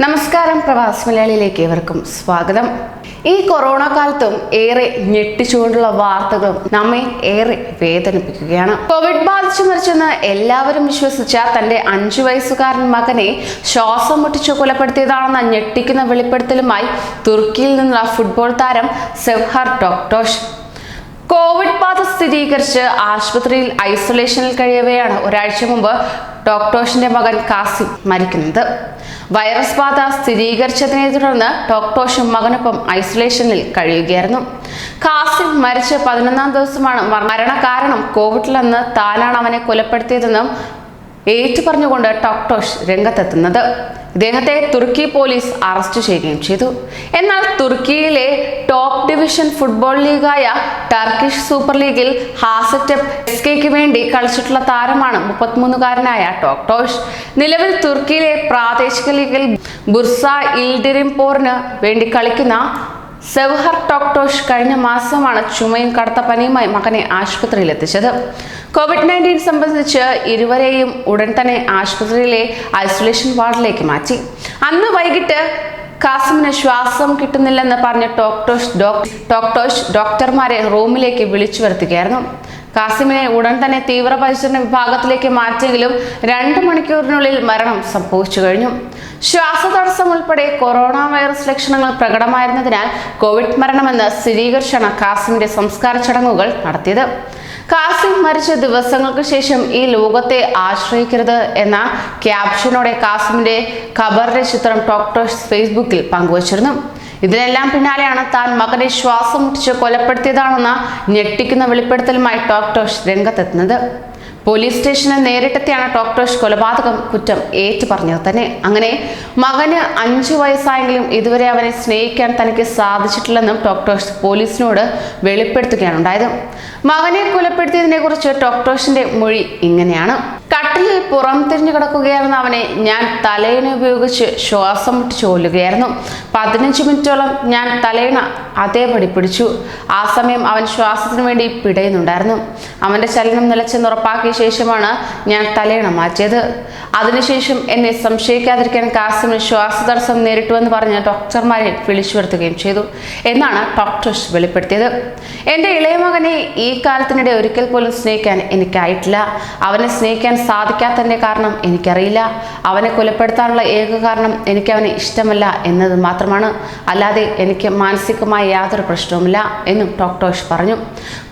നമസ്കാരം പ്രവാസി മലയാളിയിലേക്ക് ഏവർക്കും സ്വാഗതം. ഈ കൊറോണ കാലത്തും ഏറെ ഞെട്ടിച്ചുകൊണ്ടുള്ള വാർത്തകളും നമ്മെ ഏറെ വേദനിപ്പിക്കുകയാണ്. കോവിഡ് ബാധിച്ചു മരിച്ചെന്ന് എല്ലാവരും വിശ്വസിച്ച തന്റെ അഞ്ചു വയസ്സുകാരൻ മകനെ ശ്വാസം മുട്ടിച്ചു കൊലപ്പെടുത്തിയതാണെന്ന ഞെട്ടിക്കുന്ന വെളിപ്പെടുത്തലുമായി തുർക്കിയിൽ നിന്നുള്ള ഫുട്ബോൾ താരം സെവ്ഹർ ഡോക്ടോഷ്. കോവിഡ് ബാധ സ്ഥിരീകരിച്ച് ആശുപത്രിയിൽ ഐസൊലേഷനിൽ കഴിയവെയാണ് ഒരാഴ്ച മുമ്പ് ഡോക്ടോഷിന്റെ മകൻ കാസിം മരിക്കുന്നത്. വൈറസ് ബാധ സ്ഥിരീകരിച്ചതിനെ തുടർന്ന് ഡോക്ടോഷും മകനൊപ്പം ഐസൊലേഷനിൽ കഴിയുകയായിരുന്നു. കാസിം മരിച്ച് പതിനൊന്നാം ദിവസമാണ് മരണകാരണം കോവിഡിലെന്ന് താനാണ് അവനെ കൊലപ്പെടുത്തിയതെന്നും ഏറ്റുപറഞ്ഞുകൊണ്ട് ടോക്ടോഷ് രംഗത്തെത്തുന്നത്. ഇദ്ദേഹത്തെ തുർക്കി പോലീസ് അറസ്റ്റ് ചെയ്യുകയും ചെയ്തു. എന്നാൽ തുർക്കിയിലെ ടോപ്പ് ഡിവിഷൻ ഫുട്ബോൾ ലീഗായ ടർക്കിഷ് സൂപ്പർ ലീഗിൽ ഹാസറ്റപ്പ് എസ് കെക്ക് വേണ്ടി കളിച്ചിട്ടുള്ള താരമാണ് മുപ്പത്തിമൂന്നുകാരനായ ടോക്ടോഷ്. നിലവിൽ തുർക്കിയിലെ പ്രാദേശിക ലീഗിൽ ബുർസ ഇൽഡിരിംപോറിന് വേണ്ടി കളിക്കുന്ന സെവ്ഹർ ടോക്ടോഷ് കഴിഞ്ഞ മാസമാണ് ചുമയും കടുത്ത പനിയുമായി മകനെ ആശുപത്രിയിൽ എത്തിച്ചത് കോവിഡ് നയന്റീൻ സംബന്ധിച്ച് ഇരുവരെയും ഉടൻ തന്നെ ആശുപത്രിയിലെ ഐസൊലേഷൻ വാർഡിലേക്ക് മാറ്റി. അന്ന് വൈകിട്ട് കാസിമിന് ശ്വാസം കിട്ടുന്നില്ലെന്ന് പറഞ്ഞ ടോക്ടോഷ് ഡോക്ടോഷ് ഡോക്ടർമാരെ റൂമിലേക്ക് വിളിച്ചു വരുത്തുകയായിരുന്നു. കാസിമിനെ ഉടൻ തന്നെ തീവ്രപരിചരണ വിഭാഗത്തിലേക്ക് മാറ്റിയെങ്കിലും രണ്ട് മണിക്കൂറിനുള്ളിൽ മരണം സംഭവിച്ചു കഴിഞ്ഞു. ശ്വാസതടസ്സം ഉൾപ്പെടെ കൊറോണ വൈറസ് ലക്ഷണങ്ങൾ പ്രകടമായിരുന്നതിനാൽ കോവിഡ് മരണമെന്ന് സ്ഥിരീകരിച്ചാണ് കാസിമിന്റെ സംസ്കാര ചടങ്ങുകൾ നടത്തിയത്. കാസിം മരിച്ച ദിവസങ്ങൾക്ക് ശേഷം ഈ ലോകത്തെ ആശ്രയിക്കരുത് എന്ന ക്യാപ്ഷനോടെ കാസിമിന്റെ ഖബറിന്റെ ചിത്രം ഡോക്ടേഴ്സ് ഫേസ്ബുക്കിൽ പങ്കുവച്ചിരുന്നു. ഇതിനെല്ലാം പിന്നാലെയാണ് താൻ മകനെ ശ്വാസം മുട്ടിച്ച് കൊലപ്പെടുത്തിയതാണെന്ന ഞെട്ടിക്കുന്ന വെളിപ്പെടുത്തലുമായി ടോക്ടോഷ് രംഗത്തെത്തുന്നത്. പോലീസ് സ്റ്റേഷനിൽ നേരിട്ടെത്തിയാണ് ടോക്ടോഷ് കൊലപാതകം കുറ്റം ഏറ്റു പറഞ്ഞത് തന്നെ. അങ്ങനെ മകന് അഞ്ചു വയസ്സായെങ്കിലും ഇതുവരെ അവനെ സ്നേഹിക്കാൻ തനിക്ക് സാധിച്ചിട്ടില്ലെന്നും ടോക്ടോഷ് പോലീസിനോട് വെളിപ്പെടുത്തുകയാണ് ഉണ്ടായത്. മകനെ കൊലപ്പെടുത്തിയതിനെ കുറിച്ച് ടോക്ടോഷിന്റെ മൊഴി ഇങ്ങനെയാണ്. കട്ടിലിൽ പുറം തിരിഞ്ഞു കിടക്കുകയായിരുന്ന അവനെ ഞാൻ തലയിണ ഉപയോഗിച്ച് ശ്വാസം മുട്ടിച്ച് കൊല്ലുകയായിരുന്നു. പതിനഞ്ച് മിനിറ്റോളം ഞാൻ തലയിണ അതേപടി പിടിച്ചു. ആ സമയം അവൻ ശ്വാസത്തിന് വേണ്ടി പിടയുന്നുണ്ടായിരുന്നു. അവന്റെ ചലനം നിലച്ചെന്ന് ഉറപ്പാക്കിയ ശേഷമാണ് ഞാൻ തലയിണ മാറ്റിയത്. അതിനുശേഷം എന്നെ സംശയിക്കാതിരിക്കാൻ കാസിമിന് ശ്വാസതടസ്സം നേരിട്ടുവെന്ന് പറഞ്ഞ് ഡോക്ടർമാരെ വിളിച്ചു വരുത്തുകയും ചെയ്തു. എന്നാണ് ഡോക്ടേഴ്സ് വെളിപ്പെടുത്തിയത്. എന്റെ ഇളയ മകനെ ഈ കാലത്തിനിടെ ഒരിക്കൽ പോലും സ്നേഹിക്കാൻ എനിക്കായിട്ടില്ല. അവനെ സ്നേഹിക്കാൻ സാധിക്കാത്തതിന്റെ കാരണം എനിക്കറിയില്ല. അവനെ കൊലപ്പെടുത്താനുള്ള ഏക കാരണം എനിക്ക് അവനെ ഇഷ്ടമല്ല എന്നത് മാത്രമാണ്. അല്ലാതെ എനിക്ക് മാനസികമായ യാതൊരു പ്രശ്നവുമില്ല എന്നും ഡോക്ടോഷ് പറഞ്ഞു.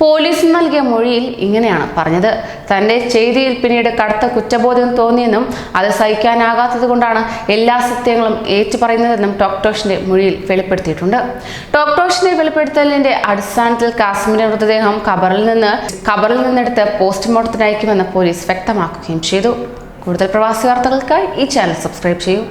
പോലീസ് നൽകിയ മൊഴിയിൽ ഇങ്ങനെയാണ് പറഞ്ഞത്. തന്റെ ചെയ്തിയിൽ പിന്നീട് കടുത്ത കുറ്റബോധം തോന്നിയെന്നും അത് സഹിക്കാനാകാത്തത് കൊണ്ടാണ് എല്ലാ സത്യങ്ങളും ഏറ്റുപറയുന്നതെന്നും ഡോക്ടേഴ്സിന്റെ മൊഴിയിൽ വെളിപ്പെടുത്തിയിട്ടുണ്ട്. ഡോക്ടേഴ്സിന്റെ വെളിപ്പെടുത്തലിന്റെ അടിസ്ഥാനത്തിൽ കാശ്മീരിന്റെ മൃതദേഹം ഖബറിൽ നിന്ന് ഖബറിൽ നിന്നെടുത്ത് പോസ്റ്റ്മോർട്ടത്തിന് അയക്കുമെന്ന് പോലീസ് വ്യക്തമാക്കുകയും ചെയ്തു. കൂടുതൽ പ്രവാസി വാർത്തകൾക്കായി ഈ ചാനൽ സബ്സ്ക്രൈബ് ചെയ്യൂ.